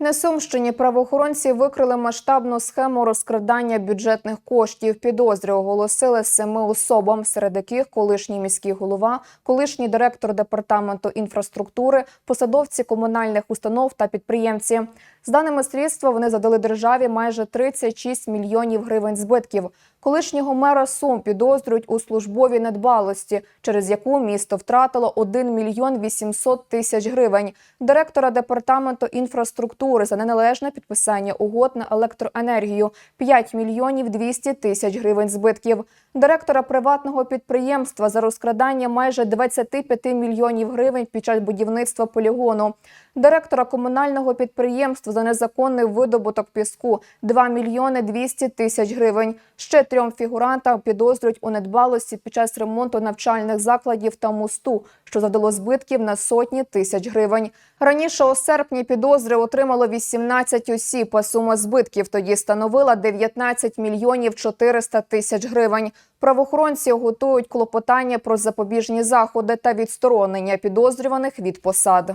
На Сумщині правоохоронці викрили масштабну схему розкрадання бюджетних коштів. Підозри оголосили семи особам, серед яких колишній міський голова, колишній директор департаменту інфраструктури, посадовці комунальних установ та підприємці. З даними слідства, вони задали державі майже 36 мільйонів гривень збитків. Колишнього мера Сум підозрюють у службовій недбалості, через яку місто втратило 1 мільйон 800 тисяч гривень. Директора департаменту інфраструктури за неналежне підписання угод на електроенергію 5 мільйонів 200 тисяч гривень збитків. Директора приватного підприємства за розкрадання майже 25 мільйонів гривень під час будівництва полігону. Директора комунального підприємства за незаконний видобуток піску 2 мільйони 200 тисяч гривень. Ще трьом фігурантам підозрюють у недбалості під час ремонту навчальних закладів та мосту, що завдало збитків на сотні тисяч гривень. Раніше у серпні підозри отримало 18 осіб, а сума збитків тоді становила 19 мільйонів 400 тисяч гривень. Правоохоронці готують клопотання про запобіжні заходи та відсторонення підозрюваних від посад.